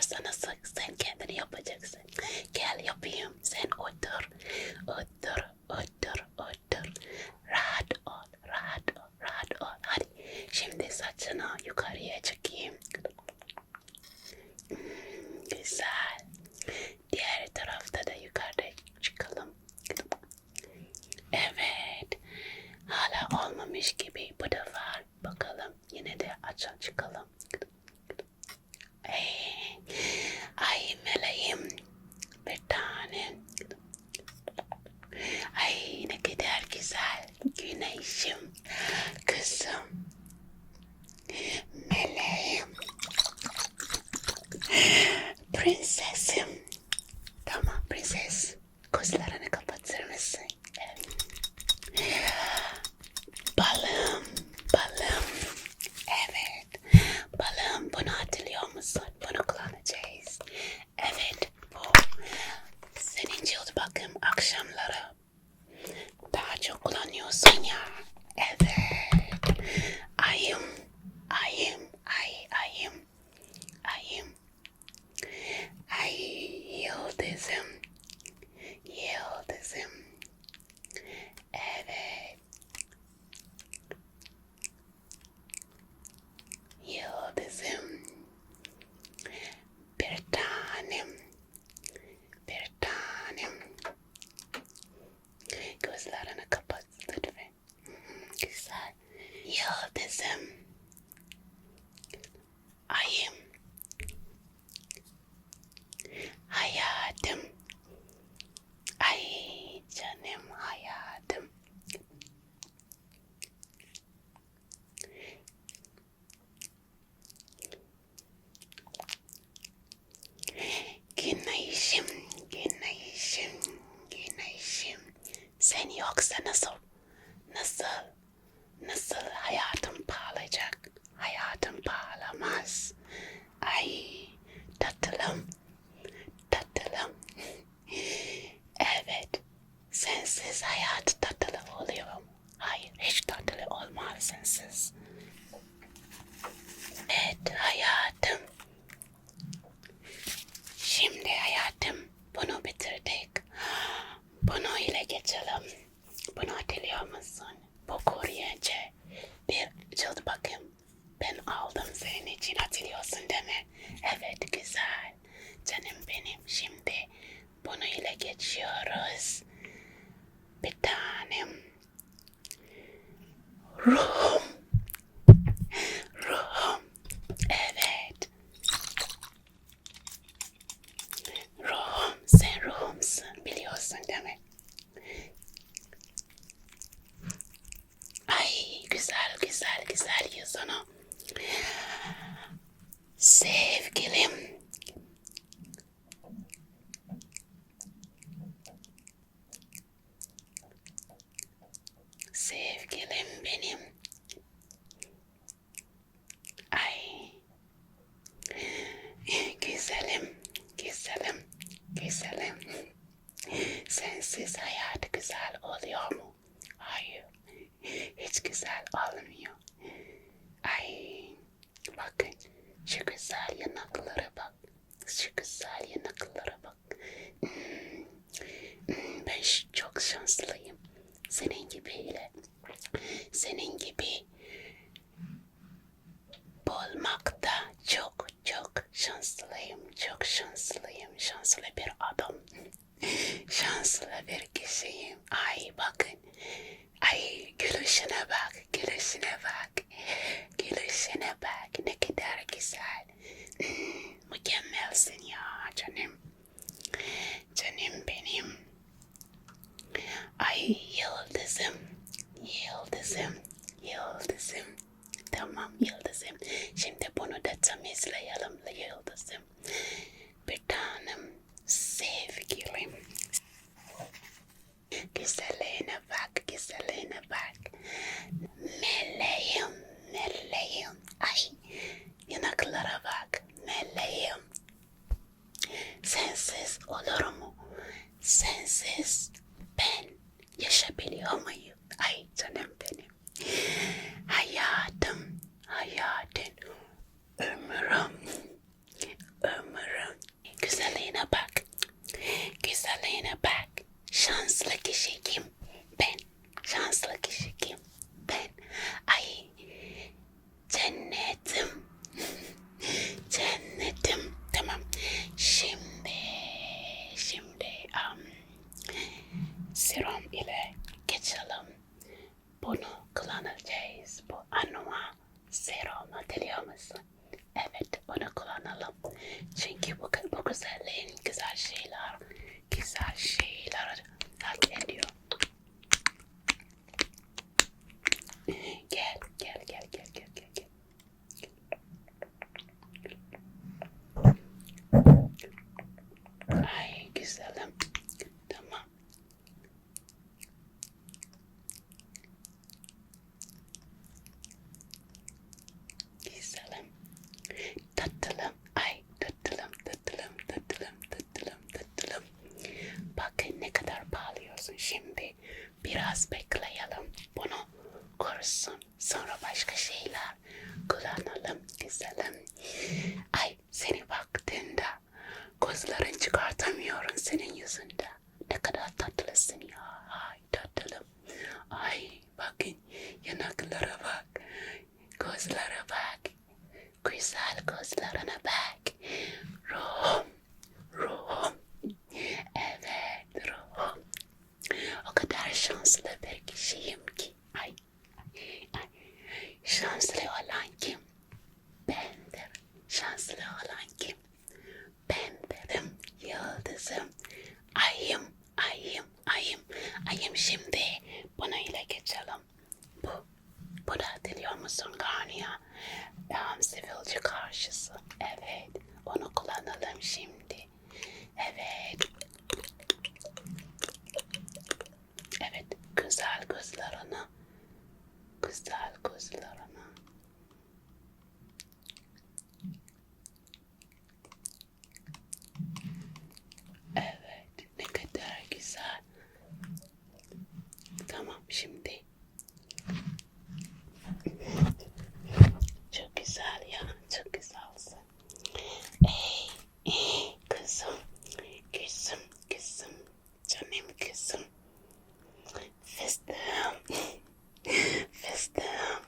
Nasıl sen kendini yapacaksın. Gel yapayım. Sen. Otur, otur, otur. Rahat ol, rahat ol, rahat ol. Hadi şimdi saçını yukarıya çekeyim. Hmm, Güzel. Diğer tarafta da yukarıda çıkalım. Evet. Hala olmamış gibi bu da var. Bakalım yine de aça çıkalım. Ay, ay meleğim bir tane. Ay ne kadar güzel güneşim kızım. Meleğim. Prensesim. Tamam prenses. Gözlerini kapatır mısın? Evet. Balım, balım. Evet. Balım bunu hatırlıyor musun? Bunu kullanacağız. Evet bu senin cilt bakım akşamları daha çok kullanıyorsun ya. Evet. Ayım, ayım, ay, ayım, ayım. Ay yıldızım, yıldızım. Evet. Yıldızım. Bir tanem. Bir tanem. Gözlerini kapat lütfen. Hmm, Güzel. Yıldızım. Ayım. Hayatım. Ay canım hayatım. Güneşim, güneşim, güneşim. Sen yoksa nasıl, nasıl, nasıl hayatım parlayacak? Hayatım parlamaz. Ay tatlım, tatlım. Evet, sensiz hayat tatlı oluyor? Hayır, hiç tatlı olmaz sensiz. Evet hayatım. Şimdi hayatım bunu bitirdik. Bunu ile geçelim. Bunu hatırlıyor musun? Bu koruyucu bir cilt bakım. Ben aldım senin için hatırlıyorsun değil mi? Evet güzel. Canım benim şimdi bunu ile geçiyoruz. Bir tanem. Ruhum. Evet. Ruhum, sen ruhumsun biliyorsun değil mi? Ay güzel güzel güzel yüzünü. Sevgilim. Sevgilim benim. Ay. Güzelim, güzelim, güzelim. Sensiz hayat güzel oluyor mu? Hayır, hiç güzel olmuyor. Ay, bakın şu güzel yanaklara bak. Şu güzel yanaklara bak. Hmm, hmm, Ben çok şanslıyım. Senin gibiyle. Senin gibi olmakta çok çok şanslıyım. Çok şanslıyım. Şanslı bir adam. Şanslı bir kişiyim. Ay bakın. Ay gülüşüne bak. Gülüşüne bak. Gülüşüne bak. Ne kadar güzel. Hmm, Mükemmelsin ya canım. Canım benim. Ay yıldızım. Yıldızım. Yıldızım. Tamam yıldızım. Şimdi bunu da temizleyelim yıldızım. Bir tanem sevgilim. Güzelliğine bak, güzelliğine bak. Meleğim, meleğim. Ay yanaklara bak, çekeyim. Biraz bekleyelim. Bunu kurusun. Sonra başka şeyler kullanalım. Güzelim. Ay seni baktığında gözlerin çıkartamıyorum senin yüzünde. Ne kadar tatlısın ya. Ay tatlım. Ay bakın yanaklara bak. Gözlere bak. Güzel gözlerine bak. Ruhum. Evet ruhum. O kadar şanslı ki. Ay. ay. Şanslı olan kim? Bendir. Şanslı olan kim? Ben dedim yıldızım. Ayım, ayım, ayım. Ayım şimdi buna ile geçelim. Bu, bu da hatırlıyor musun Garnia? Um, sivilce karşısı. Evet, onu kullanalım şimdi. Evet. Evet, güzel gözlerini. Güzel gözlerini. Evet, ne kadar güzel. Tamam, şimdi. Çok güzel ya, çok güzelsin. Ey, ey, kızım, kızım, kızım, canım kızım. Fıstığım, fıstığım.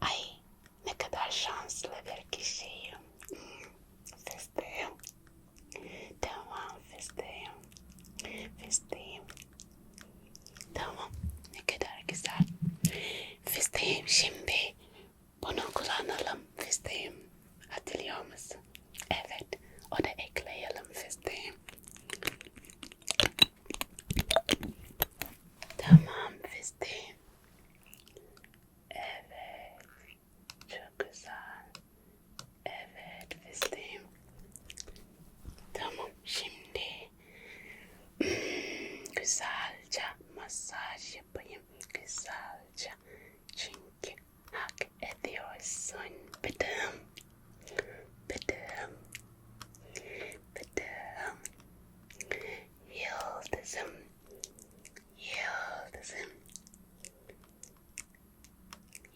Ay, ne kadar şanslı bir kişiyim. Hmm, Fıstığım. Tamam fıstığım. Fıstığım. Tamam. Ne kadar güzel. Fıstığım şimdi bunu kullanalım fıstığım. Hatırlıyor musun? Evet. O da ekleyelim fıstığım. Tamam fıstığım. Evet. Çok güzel. Evet fıstığım. Tamam şimdi hmm, güzelce masaj yapayım. Güzelce. Çünkü hak ediyorsun. Bıdım. Bıdım. Bıdım. Yıldızım. Yıldızım.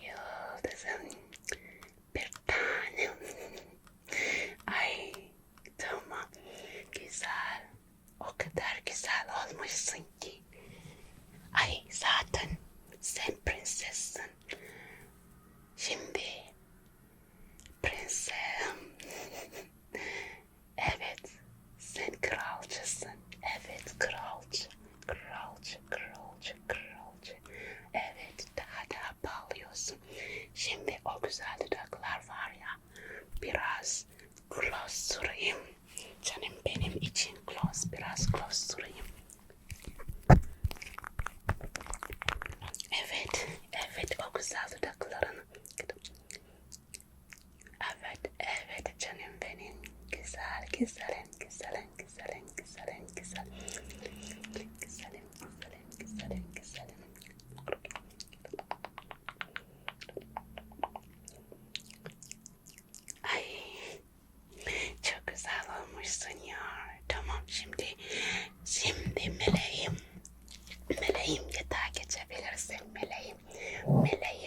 Yıldızım. Bir tanem. Ay tamam. Güzel. O kadar güzel olmuşsun ki. Ay zaten sen prensessin. Şimdi prensim. evet sen kralcısın. Evet kralcı. Kralcı, kralcı, kralcı. Evet daha da bağlıyorsun. Şimdi o güzel dudaklar var ya. Biraz gloss süreyim. Canım benim için gloss. Biraz gloss süreyim. Evet, dudaklarını. Evet, evet canım benim. Güzel, güzelim, güzelim, güzelim, güzelim, güzel. Güzelim, güzelim, güzelim, güzelim. Ay, çok güzel olmuşsun ya. Tamam şimdi, şimdi meleğim. Meleğim yatağa geçebilirsin. Meleğim, meleğim,